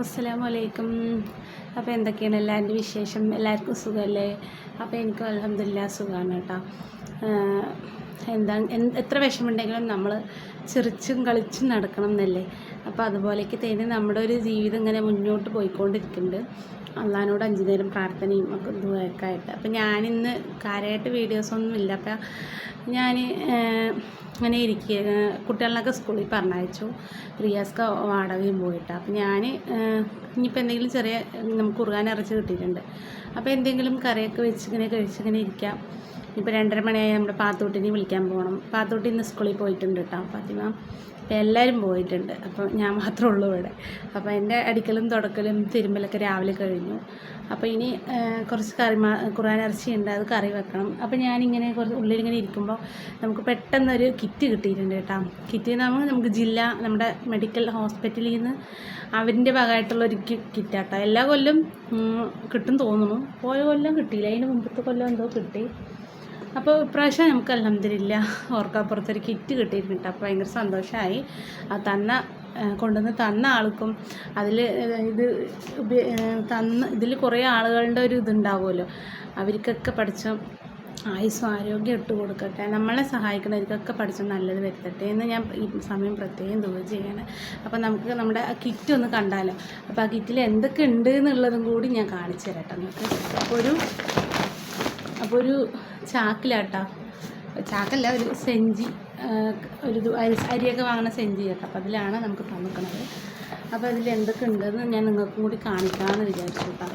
അസ്സലാമു വലൈക്കും അപ്പോൾ എന്തൊക്കെയാണ് എല്ലാവരുടെ വിശേഷം? എല്ലാവർക്കും സുഖമല്ലേ അപ്പോൾ എനിക്ക് അലഹമില്ല സുഖമാണ് കേട്ടോ. എന്താ എത്ര വിഷമമുണ്ടെങ്കിലും നമ്മൾ ചിറിച്ചും കളിച്ചും നടക്കണം എന്നല്ലേ? അപ്പോൾ അതുപോലെയൊക്കെ തന്നെ നമ്മുടെ ഒരു ജീവിതം ഇങ്ങനെ മുന്നോട്ട് പോയിക്കൊണ്ടിരിക്കുന്നുണ്ട്. അള്ളഹാനോട് അഞ്ചു നേരം പ്രാർത്ഥനയും ഒക്കെ ഇതുമൊക്കെ ആയിട്ട് അപ്പോൾ ഞാനിന്ന് കാര്യമായിട്ട് വീഡിയോസൊന്നും ഇല്ല അപ്പോൾ ഞാൻ അങ്ങനെ ഇരിക്കുക കുട്ടികളൊക്കെ സ്കൂളിൽ പറഞ്ഞയച്ചു. റിയാസ്ക്ക് വാടകയും പോയിട്ട്. അപ്പം ഞാൻ ഇനിയിപ്പോൾ എന്തെങ്കിലും ചെറിയ നമുക്ക് കുറുകാൻ ഇറച്ചി കിട്ടിയിട്ടുണ്ട്. അപ്പോൾ എന്തെങ്കിലും കറിയൊക്കെ വെച്ച് ഇങ്ങനെ കഴിച്ചിങ്ങനെ ഇരിക്കാം. ഇപ്പോൾ രണ്ടര മണിയായി നമ്മുടെ പാത്തൂട്ടിനെ വിളിക്കാൻ പോകണം പാത്തൂട്ടി ഇന്ന് സ്കൂളിൽ പോയിട്ടുണ്ട് കേട്ടോ ഫാത്തിമ അപ്പോൾ എല്ലാവരും പോയിട്ടുണ്ട്. അപ്പോൾ ഞാൻ മാത്രമേ ഉള്ളൂ ഇവിടെ. അപ്പോൾ എന്റെ അടിക്കലും തുടക്കലും തിരുമ്പലൊക്കെ രാവിലെ കഴിഞ്ഞു. അപ്പോൾ ഇനി കുറച്ച് കറി മാ ഖുർആൻ ഇറച്ചി ഉണ്ട്. അത് കറി വെക്കണം. അപ്പോൾ ഞാനിങ്ങനെ കുറച്ച് ഉള്ളിലിങ്ങനെ ഇരിക്കുമ്പോൾ നമുക്ക് പെട്ടെന്നൊരു കിറ്റ് കിട്ടിയിട്ടുണ്ട് കേട്ടോ കിറ്റ് നമ്മൾ നമുക്ക് ജില്ല നമ്മുടെ മെഡിക്കൽ ഹോസ്പിറ്റലിൽ നിന്ന് അവരിന്റെ ഭാഗമായിട്ടുള്ളൊരു കിറ്റാട്ടോ എല്ലാ കൊല്ലം കിട്ടും തോന്നുന്നു. പോയ കൊല്ലം കിട്ടിയില്ല. അതിന് മുമ്പത്തെ കൊല്ലം എന്തോ കിട്ടി. അപ്പോൾ ഇപ്രാവശ്യം നമുക്ക് അലഹമ്മദില്ല ഓർക്കാപ്പുറത്തൊരു കിറ്റ് കിട്ടിയിട്ടുണ്ട്. അപ്പോൾ ഭയങ്കര സന്തോഷമായി ആ തന്ന കൊണ്ടുവന്ന് തന്ന ആൾക്കും അതിൽ ഇത് തന്ന ഇതിൽ കുറേ ആളുകളുടെ ഒരു ഇതുണ്ടാവുമല്ലോ. അവർക്കൊക്കെ പഠിച്ച ആയുസ്സും ആരോഗ്യം ഇട്ട് കൊടുക്കട്ടെ നമ്മളെ സഹായിക്കുന്നവർക്കൊക്കെ പഠിച്ച നല്ലത് വരുത്തട്ടെ എന്ന് ഞാൻ ഈ സമയം പ്രത്യേകം ദൂരം ചെയ്യാണ്. അപ്പോൾ നമുക്ക് നമ്മുടെ ആ കിറ്റ് ഒന്ന് കണ്ടാലോ? അപ്പോൾ ആ കിറ്റിൽ എന്തൊക്കെ ഉണ്ട് എന്നുള്ളതും കൂടി ഞാൻ കാണിച്ചു തരട്ടെ നമുക്ക് അപ്പോൾ ഒരു അപ്പോൾ ഒരു ചാക്കിലാട്ടാ. ചാക്കല്ല ഒരു സെഞ്ചി ഒരു അരിയൊക്കെ വാങ്ങുന്ന സെഞ്ചി കേട്ടോ അപ്പോൾ അതിലാണ് നമുക്ക് തന്നിക്കണത്. അപ്പോൾ അതിൽ എന്തൊക്കെ ഉണ്ടെന്ന് ഞാൻ നിങ്ങൾക്കും കൂടി കാണിക്കാമെന്ന് വിചാരിച്ചു കേട്ടോ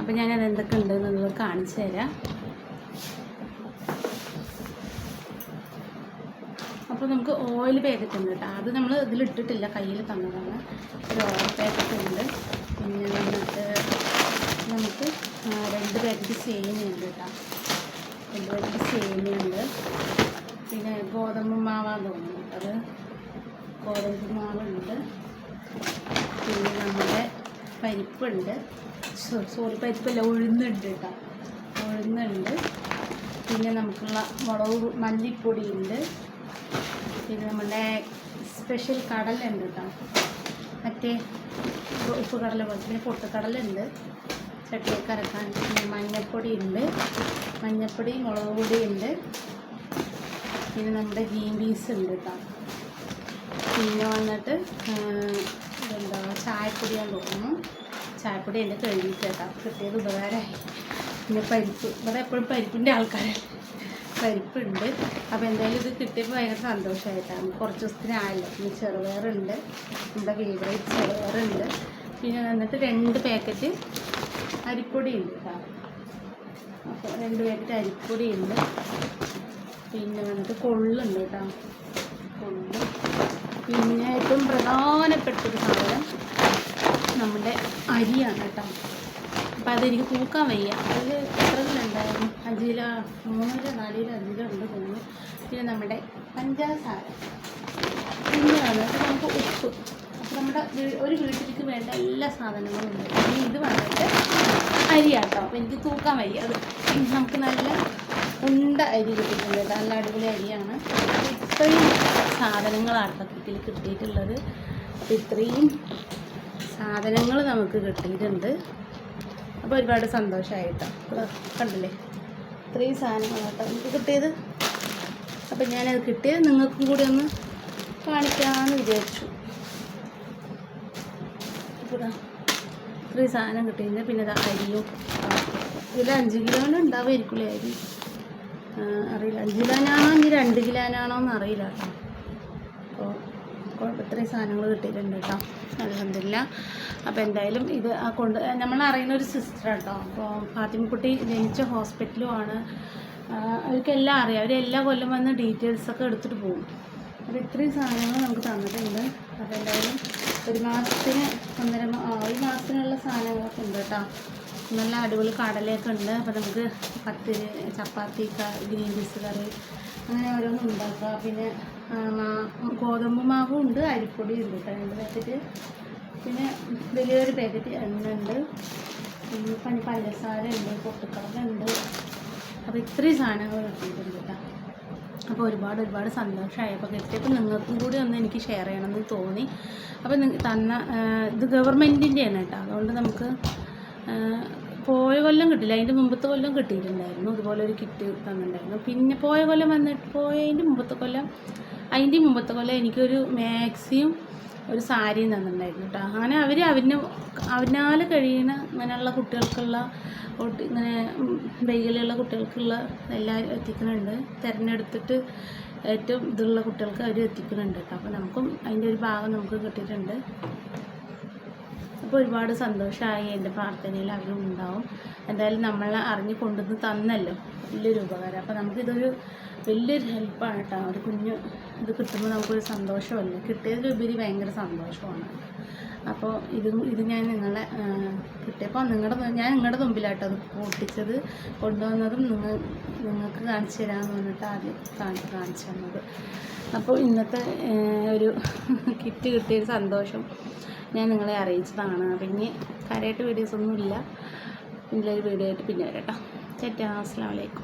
അപ്പോൾ ഞാൻ എന്തൊക്കെ ഉണ്ടെന്ന് നിങ്ങൾ കാണിച്ചു തരാം. അപ്പോൾ നമുക്ക് ഓയിൽ പാക്കറ്റ് ഉണ്ട് കേട്ടോ. അത് നമ്മൾ ഇതിലിട്ടിട്ടില്ല കയ്യിൽ തന്നതാണ്. ഒരു ഓയിൽ പാക്കറ്റ് ഉണ്ട് പിന്നെ നമുക്ക് രണ്ട് പാക്കറ്റ് സേമിയുണ്ട് കേട്ടോ. പാക്കറ്റ് സേമിയുണ്ട് പിന്നെ ഗോതമ്പ് മാവാ തോന്നുന്നു. അത് ഗോതമ്പ് മാവുണ്ട്. പിന്നെ നമ്മുടെ പരിപ്പുണ്ട്. സോറി പരിപ്പല്ല ഉഴുന്നുണ്ട് കേട്ടോ. ഉഴുന്നുണ്ട്. പിന്നെ നമുക്കുള്ള മുളക് മല്ലിപ്പൊടിയുണ്ട്. പിന്നെ നമ്മുടെ സ്പെഷ്യൽ കടലുണ്ട് കേട്ടോ. മറ്റേ ഉപ്പ് കടല പോലെ പിന്നെ പൊട്ടുകടലുണ്ട്. ചട്ടിയൊക്കെ അരക്കാൻ മഞ്ഞപ്പൊടി ഉണ്ട് മഞ്ഞൾപ്പൊടി മുളക് പൊടി ഉണ്ട് പിന്നെ നമ്മുടെ ഗ്രീൻ പീസ് ഉണ്ട് കേട്ടോ. പിന്നെ വന്നിട്ട് എന്താ ചായപ്പൊടിയാന്ന് തോന്നുന്നു ചായപ്പൊടി എന്റെ കഴുകിയിട്ട് കേട്ടോ. കിട്ടിയത് ഉപകാരമായി പിന്നെ പരിപ്പ്. ഇവിടെ എപ്പോഴും പരിപ്പിന്റെ ആൾക്കാരാണ് പരിപ്പുണ്ട്. അപ്പോൾ എന്തായാലും ഇത് കിട്ടിയപ്പോൾ ഭയങ്കര സന്തോഷമായിട്ടാണ്. കുറച്ച് ദിവസത്തിനായല്ലോ പിന്നെ ചെറുപയറുണ്ട്. നമ്മുടെ ഫേവറേറ്റ് ചെറുപയറുണ്ട്. പിന്നെ വന്നിട്ട് രണ്ട് പാക്കറ്റ് അരിപ്പൊടി ഉണ്ട് കേട്ടോ. അപ്പോൾ രണ്ട് പാക്കറ്റ് അരിപ്പൊടി ഉണ്ട് പിന്നെ വന്നിട്ട് കൊള്ളുണ്ട് കേട്ടോ. കൊള്ളു. പിന്നെ ഏറ്റവും പ്രധാനപ്പെട്ടൊരു സാധനം നമ്മുടെ അരിയാണ് കേട്ടോ. അപ്പം അതെനിക്ക് തൂക്കാൻ വയ്യ. അതിൽ എത്ര ഉണ്ടായിരുന്നു? അഞ്ചില കിലോ നാല് അഞ്ച് കിലോ ഉണ്ട് തോന്നുന്നു. പിന്നെ നമ്മുടെ പഞ്ചസാര പിന്നെ വന്നിട്ട് നമുക്ക് ഉപ്പ്. അപ്പോൾ നമ്മുടെ ഒരു വീട്ടിലേക്ക് വേണ്ട എല്ലാ സാധനങ്ങളും ഉണ്ട്. ഇത് വന്നിട്ട് അരിയാട്ടോ. അപ്പോൾ എനിക്ക് തൂക്കാൻ വയ്യ. അത് നമുക്ക് നല്ല ഉണ്ട അരി കിട്ടിയിട്ടുണ്ട് കേട്ടോ. നല്ല അടിപൊളി അരിയാണ്. ഇത്രയും സാധനങ്ങളാണ് കിറ്റിൽ കിട്ടിയിട്ടുള്ളത്. അപ്പോൾ ഇത്രയും സാധനങ്ങൾ നമുക്ക് കിട്ടിയിട്ടുണ്ട്. അപ്പോൾ ഒരുപാട് സന്തോഷമായിട്ടോ കണ്ടില്ലേ? ഇത്രയും സാധനങ്ങളാട്ടോ എനിക്ക് കിട്ടിയത്. അപ്പം ഞാനത് കിട്ടിയത് നിങ്ങൾക്കും കൂടി ഒന്ന് കാണിക്കാമെന്ന് വിചാരിച്ചു. ദാ ഇത്രയും സാധനം കിട്ടിയിരുന്നു. പിന്നെ അരിയും. ഇതിൽ അഞ്ച് കിലോന് ഉണ്ടാവുമായിരിക്കില്ലേ അരി? അറിയില്ല. അഞ്ച് കിലോനാണോ ഇനി രണ്ട് കിലോനാണോ എന്ന് അറിയില്ല കേട്ടോ. അപ്പോൾ ഇത്രയും സാധനങ്ങൾ കിട്ടിയിട്ടുണ്ട് കേട്ടോ. അലഹമില്ല അപ്പോൾ എന്തായാലും ഇത് ആ കൊണ്ട് നമ്മൾ അറിയുന്ന ഒരു സിസ്റ്റർ കേട്ടോ. അപ്പോൾ ഫാത്തിമക്കുട്ടി ജനിച്ച ഹോസ്പിറ്റലുമാണ് അവർക്കെല്ലാം അറിയാം. അവർ കൊല്ലം വന്ന് ഡീറ്റെയിൽസൊക്കെ എടുത്തിട്ട് പോകും. അപ്പോൾ ഇത്രയും സാധനങ്ങൾ നമുക്ക് തന്നിട്ടുണ്ട്. അപ്പോൾ എന്തായാലും ഒരു മാസത്തിന് ഒന്നര ഒരു മാസത്തിനുള്ള സാധനങ്ങളൊക്കെ ഉണ്ട് കേട്ടോ. നല്ല അടിപൊളി കടലയൊക്കെ ഉണ്ട്. അപ്പോൾ നമുക്ക് പത്ത് ചപ്പാത്തി ഗ്രീൻ പീസ് കറി അങ്ങനെ ഓരോന്നും ഉണ്ടാക്കുക പിന്നെ ഗോതമ്പ് മാവും ഉണ്ട് അരിപ്പൊടി ഉണ്ട് കേട്ടോ. രണ്ട് പാക്കറ്റ് പിന്നെ വലിയൊരു പാക്കറ്റ് എണ്ണ ഉണ്ട്. പിന്നെ പനി പഞ്ചസാര ഉണ്ട് പൊട്ടുക്കടല ഉണ്ട്. അപ്പോൾ ഇത്രയും സാധനങ്ങൾ കിട്ടിയിട്ടുണ്ട് കേട്ടോ. അപ്പോൾ ഒരുപാട് ഒരുപാട് സന്തോഷമായി. അപ്പോൾ കിട്ടിയപ്പോൾ നിങ്ങൾക്കും കൂടി ഒന്ന് എനിക്ക് ഷെയർ ചെയ്യണമെന്ന് തോന്നി. അപ്പോൾ തന്ന ഇത് ഇത് ഗവൺമെന്റിന്റെയാണ് കേട്ടോ. അതുകൊണ്ട് നമുക്ക് പോയ കൊല്ലം കിട്ടില്ല അതിന്റെ മുമ്പത്തെ കൊല്ലം കിട്ടിയിട്ടുണ്ടായിരുന്നു. അതുപോലെ ഒരു കിറ്റ് തന്നിട്ടുണ്ടായിരുന്നു. പിന്നെ പോയ കൊല്ലം വന്നിട്ട് പോയതിന്റെ മുമ്പത്തെ കൊല്ലം അതിന്റെ മുമ്പത്തെ കൊല്ലം എനിക്കൊരു മാക്സിയും ഒരു സാരി തന്നിട്ടുണ്ടായിരുന്നു കേട്ടോ. അങ്ങനെ അവർ അവന് അവനാൽ കഴിയുന്ന അങ്ങനെയുള്ള കുട്ടികൾക്കുള്ള ഇങ്ങനെ വൈകല്യമുള്ള കുട്ടികൾക്കുള്ള എല്ലാവരും എത്തിക്കുന്നുണ്ട്. തിരഞ്ഞെടുത്തിട്ട് ഏറ്റവും ഇതുള്ള കുട്ടികൾക്ക് അവർ എത്തിക്കുന്നുണ്ട് കേട്ടോ. അപ്പോൾ നമുക്കും അതിന്റെ ഒരു ഭാഗം നമുക്ക് കിട്ടിയിട്ടുണ്ട്. അപ്പോൾ ഒരുപാട് സന്തോഷമായി എന്റെ പ്രാർത്ഥനയിൽ അവരും ഉണ്ടാവും. എന്തായാലും നമ്മൾ അറിഞ്ഞു കൊണ്ടുവന്ന് തന്നല്ലോ. വലിയൊരു ഉപകാരം. അപ്പോൾ നമുക്കിതൊരു വലിയൊരു ഹെൽപ്പാണ് കേട്ടോ. ഒരു കുഞ്ഞ് ഇത് കിട്ടുമ്പോൾ നമുക്കൊരു സന്തോഷമല്ലേ? കിട്ടിയതിലുപരി ഭയങ്കര സന്തോഷമാണ്. അപ്പോൾ ഇത് ഇത് ഞാൻ നിങ്ങളെ കിട്ടിയപ്പോൾ നിങ്ങളുടെ ഞാൻ നിങ്ങളുടെ മുമ്പിലാട്ടോ അത് പൊട്ടിച്ചത്. കൊണ്ടുവന്നതും നിങ്ങൾ നിങ്ങൾക്ക് കാണിച്ചു തരാമെന്ന് പറഞ്ഞിട്ട് ആദ്യം കാണിച്ച് കാണിച്ചു തന്നത്. അപ്പോൾ ഇന്നത്തെ ഒരു കിറ്റ് കിട്ടിയൊരു സന്തോഷം. ഞാൻ നിങ്ങളെ അറിയിച്ചതാണ്. പിന്നെ കാര്യമായിട്ട് വീഡിയോസൊന്നുമില്ല ഇതിലൊരു വീഡിയോ ആയിട്ട് പിന്നെ വരാം കേട്ടോ ചേട്ടാ അസ്സാം വലൈക്കും